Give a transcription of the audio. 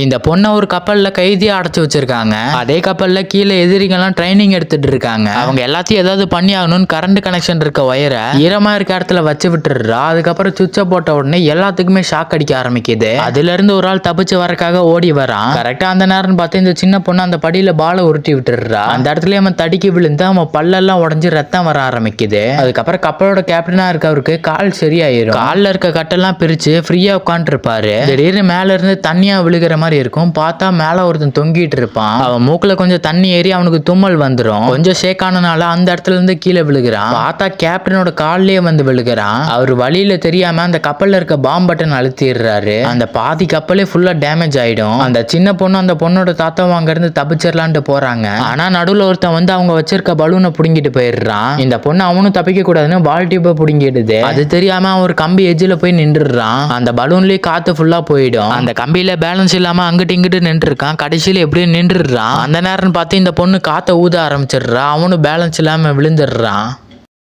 இந்த பொண்ணை ஒரு கப்பல்ல கைதியா அடைச்சி வச்சிருக்காங்க. அதே கப்பல்ல கீழே எதிரிகள்லாம் ட்ரைனிங் எடுத்துட்டு இருக்காங்க. அவங்க எல்லாத்தையும் ஏதாவது பண்ணி ஆகணும்னு கரண்ட் கனெக்ஷன் இருக்க ஒயரை ஈரமா இருக்க இடத்துல வச்சு விட்டுடுறா. அதுக்கப்புறம் சுவிட்சை போட்ட உடனே எல்லாத்துக்குமே ஷாக் அடிக்க ஆரம்பிக்குது. அதுல இருந்து ஒரு ஆள் தப்பிச்சு வரக்காக ஓடி வரான். கரெக்டா அந்த நேரம் பார்த்து இந்த சின்ன பொண்ணு அந்த படியில பாலை உருட்டி விட்டுடுறா. அந்த இடத்துல அவன் தடிக்கி விழுந்து அவன் பல்லெல்லாம் உடஞ்சி ரத்தம் வர ஆரம்பிக்குது. அதுக்கப்புறம் கப்பலோட கேப்டனா இருக்கவருக்கு கால் சரியாயிரும். கால்ல இருக்க கட்டெல்லாம் பிரிச்சு ஃப்ரீயா உட்காந்துருப்பாரு திடீர்னு மேல இருந்து தனியா விழுகிற மாதிரி இருக்கும். பார்த்தா மேலே ஒருத்தன் தொங்கிட்டு இருப்பான். அவன் மூக்கில் கொஞ்சம் தண்ணி ஏறி அவனுக்கு தும்மல் வந்துடும் கொஞ்சம் ஷேக் ஆனனால அந்த இடத்துல இருந்து கீழே விழுகிறான். பார்த்தா கேப்டனோட கால்லயே வந்து விழுகிறான். அவர் வழியில தெரியாம அந்த கப்பல்ல இருக்க பாம் பட்டன் அழுத்திடுறாரு. அந்த பாதி கப்பலே ஃபுல்லா டேமேஜ் ஆயிடும். அந்த சின்ன பொண்ணு அந்த பொண்ணோட தாத்தாவும் அங்க இருந்து தப்பிச்சிடலான்ட்டு போறாங்க. ஆனா நடுவுல ஒருத்தன் வந்து அவங்க வச்சிருக்க பலூனை புடுங்கிட்டு போயிடுறான். இந்த பொண்ணு அவனும் தப்பிக்க கூடாதுன்னு பால் டியூப்பை புடுங்கிடுது. அது தெரியாம அவன் ஒரு கம்பி எஜ்ஜில் போய் நின்றுடுறான். அந்த பலூன்லயே காத்து ஃபுல்லா போயிடும். அந்த கம்பியில பேலன்ஸ் இல்லாம அங்கிட்டு இங்கிட்டு நின்றுருக்கான். கடைசியில் கடைசியில எப்படியும் நின்றுடுறான். அந்த நேரம் பார்த்து இந்த பொண்ணு காற்ற ஊத ஆரம்பிச்சிடுறா. அவனும் பேலன்ஸ் இல்லாமல் விழுந்துடுறான்.